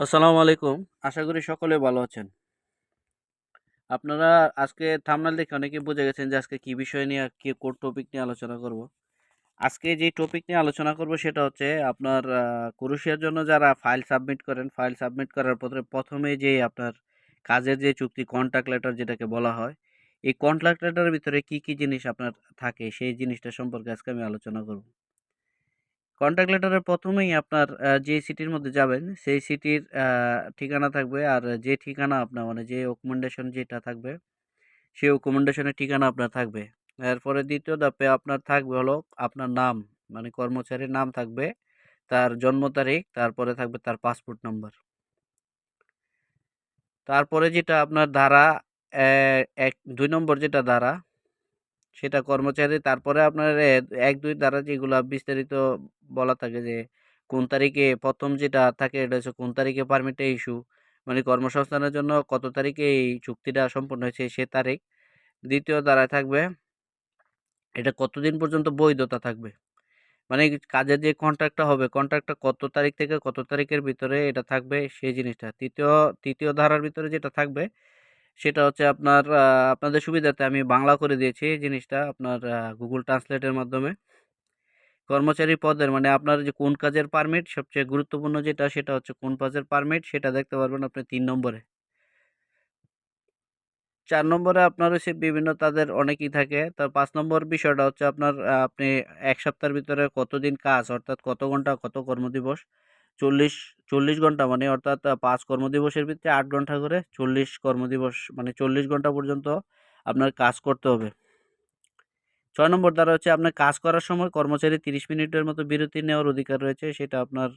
আসসালামু আলাইকুম। আশা করি সকলে ভালো আছেন। আপনারা আজকে থামনাল দেখে অনেকে বুঝে গেছেন যে আজকে কি বিষয় নিয়ে কি, কোন টপিক নিয়ে আলোচনা করব। আজকে যে টপিক নিয়ে আলোচনা করব সেটা হচ্ছে আপনার ক্রুশিয়ার জন্য যারা ফাইল সাবমিট করেন ফাইল সাবমিট করার পরে প্রথমে যে আপনার কাজের যে চুক্তি কন্ট্রাক্ট লেটার যেটাকে বলা হয়, এই কন্ট্রাক্ট লেটারের ভিতরে কি কি জিনিস আপনার থাকে, সেই জিনিসটা সম্পর্কে আজকে আমি আলোচনা করব। কন্ট্যাক্ট লেটারের প্রথমেই আপনার যে সিটির মধ্যে যাবেন, সেই সিটির ঠিকানা থাকবে। আর যে ঠিকানা আপনার মানে যে অকমেন্ডেশন যেটা থাকবে, সেই অকমেন্ডেশনের ঠিকানা আপনার থাকবে। এরপরে দ্বিতীয় ধাপে আপনার থাকবে হলো আপনার নাম মানে কর্মচারীর নাম থাকবে, তার জন্ম তারিখ, তারপরে থাকবে তার পাসপোর্ট নম্বর তারপরে যেটা আপনার ধারা এক, দুই নম্বর যেটা ধারা সেটা কর্মচারী, তারপরে আপনার এক, দুই দ্বারা যেগুলো বিস্তারিত বলা থাকে যে, কোন তারিখে প্রথম যেটা থাকে এটা হচ্ছে কোন তারিখে পারমিটে ইস্যু মানে কর্মসংস্থানের জন্য কত তারিখে এই চুক্তিটা সম্পন্ন হয়েছে সে তারিখ। দ্বিতীয় দ্বারায় থাকবে, এটা কতদিন পর্যন্ত বৈধতা থাকবে মানে কাজের যে কন্ট্রাক্টটা হবে কন্ট্রাক্টটা কত তারিখ থেকে কত তারিখের ভিতরে এটা থাকবে সেই জিনিসটা। তৃতীয় তৃতীয় ধারার ভিতরে যেটা থাকবে সেটা হচ্ছে আপনার আপনাদের সুবিধাতে আমি বাংলা করে দিয়েছি জিনিসটা আপনার গুগল ট্রান্সলেটের মাধ্যমে। কর্মচারী পদের মানে আপনার যে কোন কাজের পারমিট সবচেয়ে গুরুত্বপূর্ণ যেটা সেটা হচ্ছে কোন কাজের পারমিট সেটা দেখতে পারবেন আপনি তিন নম্বরে। চার নম্বরে আপনার হচ্ছে বিভিন্ন তাদের অনেকই থাকে। তার পাঁচ নম্বর বিষয়টা হচ্ছে আপনার আপনি এক সপ্তাহের ভিতরে কতদিন কাজ, অর্থাৎ কত ঘণ্টা, কত কর্মদিবস? চল্লিশ চল্লিশ ঘণ্টা মানে অর্থাৎ পাঁচ কর্মদিবসের ভিতরে আট ঘণ্টা করে চল্লিশ কর্মদিবস মানে চল্লিশ ঘণ্টা পর্যন্ত আপনার কাজ করতে হবে। ছয় নম্বর দ্বারা হচ্ছে আপনার কাজ করার সময় কর্মচারী তিরিশ মিনিটের মতো বিরতি নেওয়ার অধিকার রয়েছে, সেটা আপনার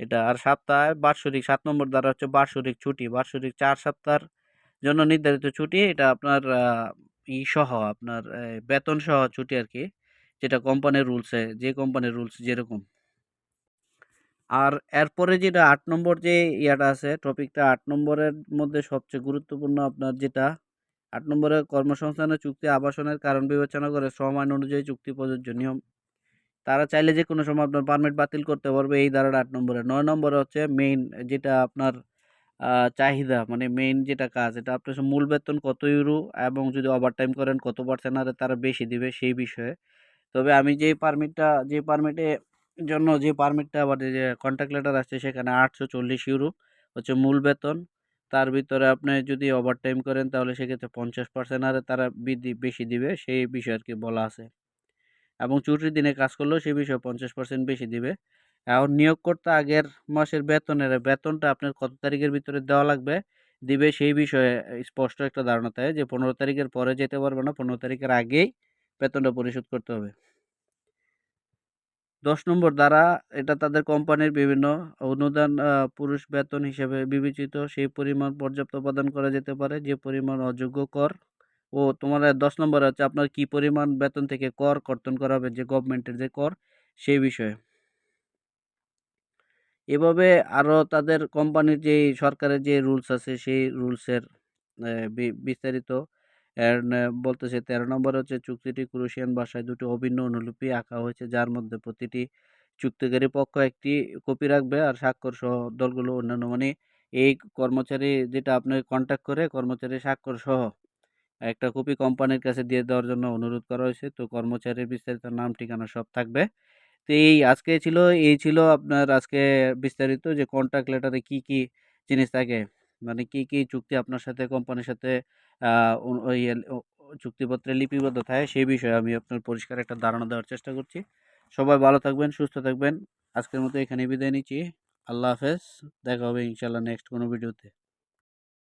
এটা আর সপ্তাহে বার্ষিক সাত নম্বর দ্বারা হচ্ছে বার্ষিক ছুটি বার্ষিক চার সপ্তাহের জন্য নির্ধারিত ছুটি, এটা আপনার ই সহ আপনার বেতন সহ ছুটি আর কি, যেটা কোম্পানির রুলসে যে কোম্পানির রুলস যেরকম। আর এরপরে যেটা আট নম্বর যে ইয়াটা আছে, টপিকটা আট নম্বরের মধ্যে সবচেয়ে গুরুত্বপূর্ণ আপনার যেটা, আট নম্বরে কর্মসংস্থানের চুক্তি আবাসনের কারণ বিবেচনা করে শ্রম আইন অনুযায়ী চুক্তি প্রযোজ্য নিয়ম। তারা চাইলে যে কোনো সময় আপনার পারমিট বাতিল করতে পারবে এই ধারাটা আট নম্বরে। নয় নম্বরে হচ্ছে মেইন যেটা আপনার চাহিদা মানে মেইন যেটা কাজ, এটা আপনার মূল বেতন কত ইউরো এবং যদি ওভারটাইম করেন কত পার্সেন্ট আরে তারা বেশি দিবে সেই বিষয়ে। তবে আমি যে পারমিটটা যে পারমিটে জন্য যে পারমিটটা আবার যে কন্ট্যাক্ট লেটার আসছে সেখানে আটশো চল্লিশ ইউরো হচ্ছে মূল বেতন। তার ভিতরে আপনি যদি ওভারটাইম করেন তাহলে সেক্ষেত্রে পঞ্চাশ পার্সেন্ট আরে তারা বৃদ্ধি, বেশি দিবে সেই বিষয়ে আর কি বলা আছে। এবং ছুটির দিনে কাজ করলেও সেই বিষয়ে পঞ্চাশ পার্সেন্ট বেশি দিবে। এখন নিয়োগকর্তা আগের মাসের বেতনের, বেতনটা আপনার কত তারিখের ভিতরে দেওয়া লাগবে দিবে সেই বিষয়ে স্পষ্ট একটা ধারণা থাকে যে পনেরো তারিখের পরে যেতে পারবে না, পনেরো তারিখের আগেই বেতনটা পরিশোধ করতে হবে। দশ নম্বর দ্বারা এটা তাদের কোম্পানির বিভিন্ন অনুদান পুরুষ বেতন হিসেবে বিবেচিত। সেই পরিমাণ পর্যাপ্ত প্রদান করা যেতে পারে, যে পরিমাণ অযোগ্য কর। ও তোমার দশ নম্বর হচ্ছে আপনার কি পরিমাণ বেতন থেকে কর কর্তন করা হবে, যে গভর্নমেন্টের যে কর, সেই বিষয়ে। এভাবে আরও তাদের কোম্পানির যে সরকারের যে রুলস আছে, সেই রুলসের বিস্তারিত বলতেছে তেরো নম্বর হচ্ছে চুক্তিটি ক্রুশিয়ান ভাষায় দুটি অভিন্ন অনুলিপি আঁকা হয়েছে, যার মধ্যে প্রতিটি চুক্তিকারী পক্ষ একটি কপি রাখবে আর স্বাক্ষর সহ দলগুলো অন্যান্য মানে এই কর্মচারী যেটা আপনি কন্ট্যাক্ট করে কর্মচারী স্বাক্ষর সহ একটা কপি কোম্পানির কাছে দিয়ে দেওয়ার জন্য অনুরোধ করা হয়েছে। তো কর্মচারীর বিস্তারিত নাম, ঠিকানা সব থাকবে। তো এই আজকে ছিল, এই ছিল আপনার আজকে বিস্তারিত যে কন্ট্রাক্ট লেটারে কি কি জিনিস থাকে। মানে কি কি চুক্তি আপনার সাথে, কোম্পানির সাথে ওই চুক্তিপত্রে লিপিবদ্ধ থাকে, সেই বিষয়ে আমি আপনার পরিষ্কার একটা ধারণা দেওয়ার চেষ্টা করছি। সবাই ভালো থাকবেন, সুস্থ থাকবেন। আজকের মতো এখানে বিদায় নিচ্ছি। আল্লাহ হাফেজ। দেখা হবে ইনশাল্লাহ নেক্সট কোনো ভিডিওতে।